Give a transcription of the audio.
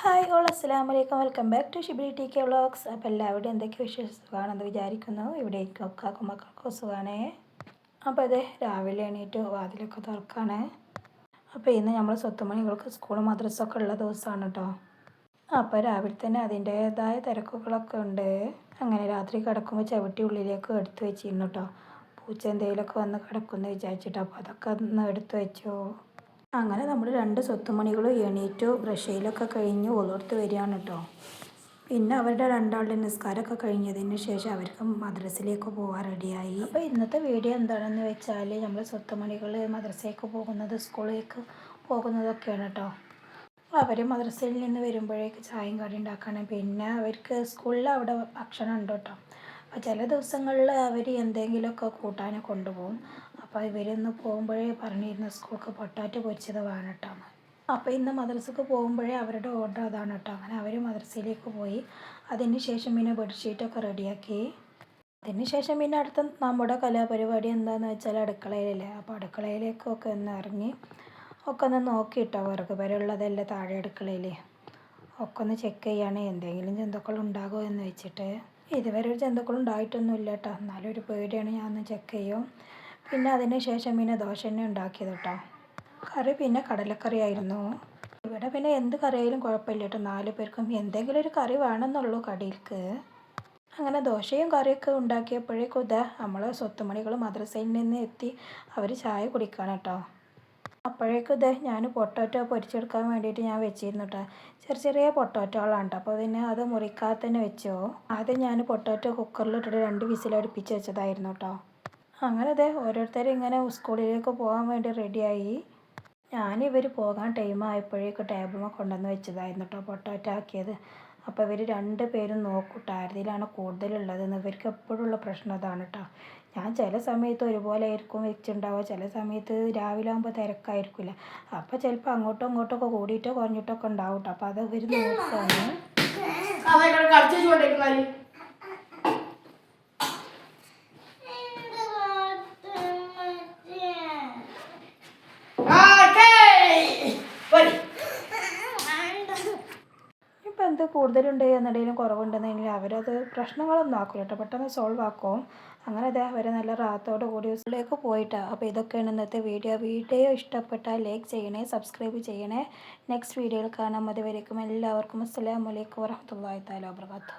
Hi all അസ്സാം വലൈക്കും welcome back to Shibili T K vlogs. അപ്പോൾ എല്ലാവരുടെയും എന്തൊക്കെ വിശേഷമാണെന്ന് വിചാരിക്കുന്നു. ഇവിടെ ഒക്കാക്കും മക്കൾക്കും സുഖമാണേ അപ്പോൾ അതെ രാവിലെ എണീറ്റ് വാതിലൊക്കെ തുറക്കാണ്. അപ്പോൾ ഇന്ന് നമ്മൾ സ്വത്തുമണികൾക്ക് സ്കൂൾ മദ്രസൊക്കെ ഉള്ള ദിവസമാണ് കേട്ടോ അപ്പോൾ രാവിലെ തന്നെ അതിന്റേതായ തിരക്കുകളൊക്കെ ഉണ്ട്. അങ്ങനെ രാത്രി കിടക്കുമ്പോൾ ചവിട്ടി ഉള്ളിലേക്ക് എടുത്തു വെച്ചിരുന്നു കേട്ടോ പൂച്ച എന്തെങ്കിലുമൊക്കെ വന്ന് കിടക്കുമെന്ന് വിചാരിച്ചിട്ട് അപ്പോൾ അതൊക്കെ ഒന്ന് എടുത്തു വെച്ചു. അങ്ങനെ നമ്മൾ രണ്ട് സ്വത്തുമണികളും എണീറ്റു ബ്രഷയിലൊക്കെ കഴിഞ്ഞ് ഒളിർത്ത് വരികയാണ് കേട്ടോ. പിന്നെ അവരുടെ രണ്ടാളുടെ നിസ്കാരമൊക്കെ കഴിഞ്ഞതിന് ശേഷം അവർക്ക് മദ്രസയിലേക്ക് പോകാൻ റെഡിയായി. അപ്പോൾ ഇന്നത്തെ വീഡിയോ എന്താണെന്ന് വെച്ചാൽ നമ്മൾ സ്വത്തുമണികൾ മദ്രസയിലേക്ക് പോകുന്നത് സ്കൂളിലേക്ക് പോകുന്നതൊക്കെയാണ് കേട്ടോ. അവർ മദ്രസയിൽ നിന്ന് വരുമ്പോഴേക്ക് ചായയും കടി ഉണ്ടാക്കണം. പിന്നെ അവർക്ക് സ്കൂളിൽ അവിടെ ഭക്ഷണം ഉണ്ട് കേട്ടോ. ചില ദിവസങ്ങളിൽ അവർ എന്തെങ്കിലുമൊക്കെ കൂട്ടാനെ കൊണ്ടുപോകും. അപ്പോൾ ഇവരൊന്ന് പോകുമ്പോഴേ പറഞ്ഞിരുന്നു സ്കൂൾക്ക് പൊട്ടാറ്റോ പൊരിച്ചത് വേണം അപ്പോൾ ഇന്ന് മദ്രസക്ക് പോകുമ്പോഴേ അവരുടെ ഓർഡർ അതാണ് കേട്ടോ. അങ്ങനെ അവർ മദ്രസയിലേക്ക് പോയി. അതിന് ശേഷം പിന്നെ ബെഡ്ഷീറ്റൊക്കെ റെഡിയാക്കി അതിന് ശേഷം പിന്നെ അടുത്ത നമ്മുടെ കലാപരിപാടി എന്താണെന്ന് വെച്ചാൽ അടുക്കളയിലല്ലേ. അപ്പോൾ അടുക്കളയിലേക്കൊക്കെ ഒന്ന് ഇറങ്ങി ഒക്കെ ഒന്ന് നോക്കിയിട്ടോ വർക്ക് വരെയുള്ളതല്ലേ താഴെ അടുക്കളയിൽ ഒക്കെ ഒന്ന് ചെക്ക് ചെയ്യാണ്. എന്തെങ്കിലും ജന്തുക്കൾ ഉണ്ടാകുമോ എന്ന് വെച്ചിട്ട്. ഇതുവരെ ഒരു ജന്തുക്കൾ ഉണ്ടായിട്ടൊന്നും ഇല്ല കേട്ടോ എന്നാലും ഒരു പേടിയാണ് ഞാൻ ഒന്ന് ചെക്ക് ചെയ്യും. പിന്നെ അതിന് ശേഷം പിന്നെ ദോശ തന്നെ ഉണ്ടാക്കിയത് കേട്ടോ കറി പിന്നെ കടലക്കറി ആയിരുന്നു ഇവിടെ പിന്നെ എന്ത് കറിയായാലും കുഴപ്പമില്ല കേട്ടോ നാല് പേർക്കും എന്തെങ്കിലും ഒരു കറി വേണമെന്നുള്ളൂ കടിയിൽക്ക്. അങ്ങനെ ദോശയും കറിയൊക്കെ ഉണ്ടാക്കിയപ്പോഴേക്കും ഇതാ നമ്മൾ സ്വത്തുമണികൾ മദ്രസയിൽ നിന്ന് എത്തി അവർ ചായ കുടിക്കുകയാണ് കേട്ടോ അപ്പോഴേക്കും ഇദ്ദേഹം ഞാൻ പൊട്ടോറ്റോ പൊരിച്ചെടുക്കാൻ വേണ്ടിയിട്ട് ഞാൻ വെച്ചിരുന്നു കേട്ടോ ചെറിയ ചെറിയ പൊട്ടോറ്റോകളാണ് അപ്പോൾ പിന്നെ അത് മുറിക്കാതെ തന്നെ വെച്ചോ. ആദ്യം ഞാൻ പൊട്ടോറ്റോ കുക്കറിലിട്ടിട്ട് രണ്ട് വിസിലടുപ്പിച്ച് വെച്ചതായിരുന്നു കേട്ടോ അങ്ങനെ അതെ ഓരോരുത്തരും ഇങ്ങനെ സ്കൂളിലേക്ക് പോകാൻ വേണ്ടി റെഡിയായി ഞാനിവർ പോകാൻ ടൈം ആയപ്പോഴേക്കും ടേബിളിൽ കൊണ്ടുവന്ന് വെച്ചതായിരുന്നു കേട്ടോ പൊട്ടോറ്റോ ആക്കിയത്. അപ്പോൾ ഇവർ രണ്ട് പേരും നോക്കൂട്ടോ. ആരുതിലാണ് കൂടുതലുള്ളതെന്ന് ഇവർക്ക് എപ്പോഴുള്ള പ്രശ്നം അതാണ് കേട്ടോ ഞാൻ ചില സമയത്ത് ഒരുപോലെ ആയിരിക്കും വെച്ചിട്ടുണ്ടാവുക. ചില സമയത്ത് രാവിലെ ആകുമ്പോൾ തിരക്കായിരിക്കില്ല അപ്പോൾ ചിലപ്പോൾ അങ്ങോട്ടും ഇങ്ങോട്ടും ഒക്കെ കൂടിയിട്ടോ കുറഞ്ഞിട്ടൊക്കെ ഉണ്ടാവും കേട്ടോ അപ്പോൾ അത് ഇവർ നോക്കുകയാണ് ഇപ്പം എന്ത് കൂടുതലുണ്ട് എന്നുണ്ടെങ്കിലും കുറവുണ്ടെന്നെങ്കിൽ അവരത് പ്രശ്നങ്ങളൊന്നും ആക്കില്ല കേട്ടോ. പെട്ടെന്ന് സോൾവ് ആക്കും. അങ്ങനെ അതെ അവർ നല്ല റാത്തോട് കൂടി ഉള്ളിലേക്ക് പോയിട്ടാണ് അപ്പോൾ ഇതൊക്കെയാണ് ഇന്നത്തെ വീഡിയോ വീഡിയോ ഇഷ്ടപ്പെട്ടാൽ ലൈക്ക് ചെയ്യണേ സബ്സ്ക്രൈബ് ചെയ്യണേ. നെക്സ്റ്റ് വീഡിയോയിൽ കാണാൻ മതി വരയ്ക്കും എല്ലാവർക്കും അസ്സലാമലൈക്കും വരഹമുല്ലാ താല വാബർക്കാത്തു